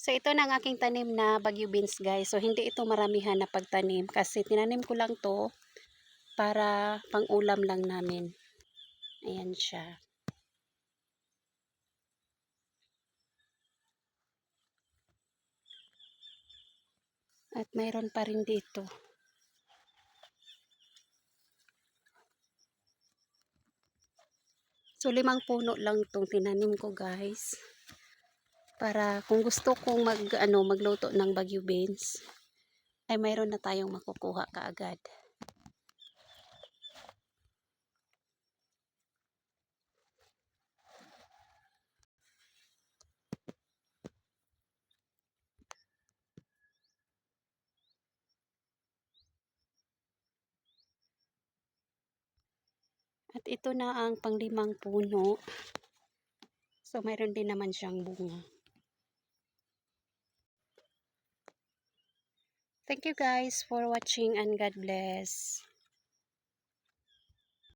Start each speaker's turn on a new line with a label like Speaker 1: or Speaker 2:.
Speaker 1: So ito na ang aking tanim na bagyo beans guys. So hindi ito maramihan na pagtanim kasi tinanim ko lang to para pang ulam lang namin. Ayan siya. At mayroon pa rin dito. So limang puno lang tong tinanim ko guys. Para kung gusto kong mag ano magluto ng bagyo beans ay mayroon na tayong makukuha kaagad. At ito na ang panglimang puno. So mayroon din naman siyang bunga. Thank you guys for watching and God bless.